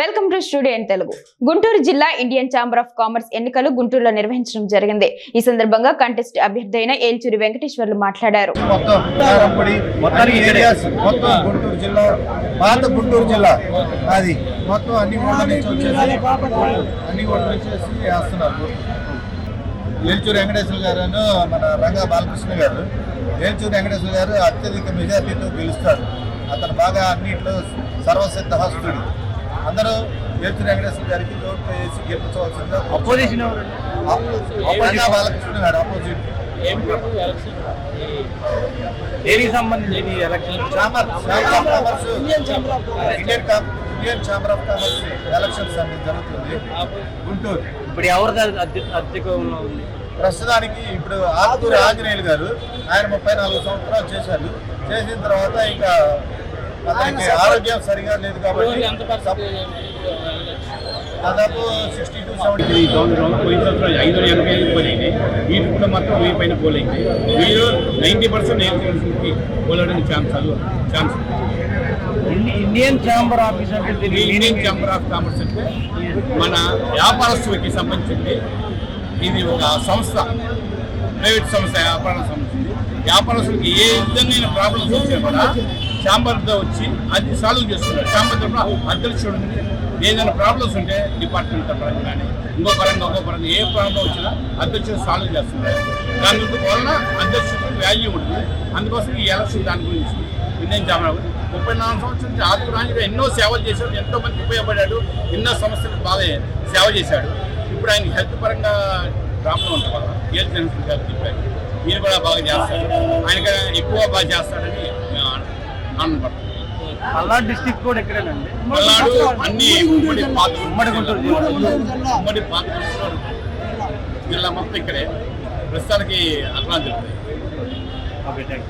Welcome to studio in Telugu. Guntur జిల్లా Indian chamber of commerce ఎన్నికలు గుంటూరులో నిర్వహించడం జరిగింది. ఈ సందర్భంగా కంటెస్ట్ అభ్యర్థి అయిన ఏల్చూరి వెంకటేశ్వర్లు మాట్లాడారు. పాత గుంటూరు జిల్లా. అది మొత్తం అన్ని వచ్చేసి వేస్తున్నారు. ఏల్చూరు వెంకటేశ్వర గారు మన రంగా బాలకృష్ణ గారు. ఏల్చూరు వెంకటేశ్వర గారు అత్యధిక మెజార్టీతో గెలుస్తారు. అతను బాగా అన్నింటిలో సర్వసిద్ధ హస్తుడు. అందరూ ఏల్చూరు వెంకటేశ్వర గారికి ఓట్లు వేసి గెలిపించవలసిందిగా అపోజిషన్ బాలకృష్ణ గారు అపోజిట్ దేనికి సంబంధించి election? Chamber chamber of commerce. Indian Indian chamber of commerce elections అనేది జరుగుతుంది. గుంటూరు. ఇప్పుడు ఉంది? ప్రస్తుతానికి ఇప్పుడు ఆకుతూరి ఆంజనేయులు గారు ఆయన ముప్పై నాలుగు సంవత్సరాలు చేశారు. చేసిన తర్వాత ఇంకా అతనికి ఆరోగ్యం సరిగా లేదు కాబట్టి దాదాపు సిక్స్టీ టు సెవెంటీ ఈ సంవత్సరం పోయిన సంవత్సరం ఐదు వందల ఎనభై ఐదు పోలైంది వీటి కూడా మొత్తం వెయ్యి పైన పోలైంది వీళ్ళు నైంటీ పర్సెంట్ ఏపీకి పోలడానికి ఛాన్స్ అది ఛాన్స్ ఇండియన్ ఛాంబర్ ఆఫీస్ అంటే ఈ ఇండియన్ ఛాంబర్ ఆఫ్ కామర్స్ అంటే మన వ్యాపారస్తులకి సంబంధించింది ఇది ఒక సంస్థ. ప్రైవేట్ సంస్థ వ్యాపార సంస్థ వ్యాపారస్తులకి ఏ విధమైన ప్రాబ్లమ్స్ వచ్చినా కూడా ఛాంబర్తో వచ్చి అది సాల్వ్ చేస్తున్నారు. ఛాంబర్ తరఫున అధ్యక్షుడు ఏదైనా ప్రాబ్లమ్స్ ఉంటే డిపార్ట్మెంట్ పరంగా కానీ ఇంకో పరంగా ఇంకో పరంగా ఏ ప్రాబ్లం వచ్చినా అధ్యక్షుడు సాల్వ్ చేస్తున్నారు. దాని వలన అధ్యక్షుడికి వాల్యూ ఉంటుంది. అందుకోసం ఈ ఎలక్షన్ దాని గురించి ఇండియన్ ముప్పై నాలుగు సంవత్సరాల నుంచి ఆర్థిక రాజుగా ఎన్నో సేవలు చేశాడు ఎంతో మందికి ఉపయోగపడ్డాడు ఎన్నో సంస్థలకు బాగా సేవ చేశాడు. ఇప్పుడు ఆయన హెల్త్ పరంగా వల్ల హెల్త్ ఇన్సూరెన్స్ గారు చెప్పారు. ఈయన కూడా బాగా చేస్తాడు ఆయన ఎక్కువ బాగా చేస్తాడని ఆన- ఆనందపడతాం పల్నాడు డిస్టిక్ కూడా ఎక్కడేనండి పల్నాడు అన్ని ఉమ్మడి పాత ఉమ్మడి గుంటూరు. ఉమ్మడి పాత జిల్లా మొత్తం ఇక్కడే. ప్రస్తుతానికి అట్లా జరుగుతుంది ఓకే థ్యాంక్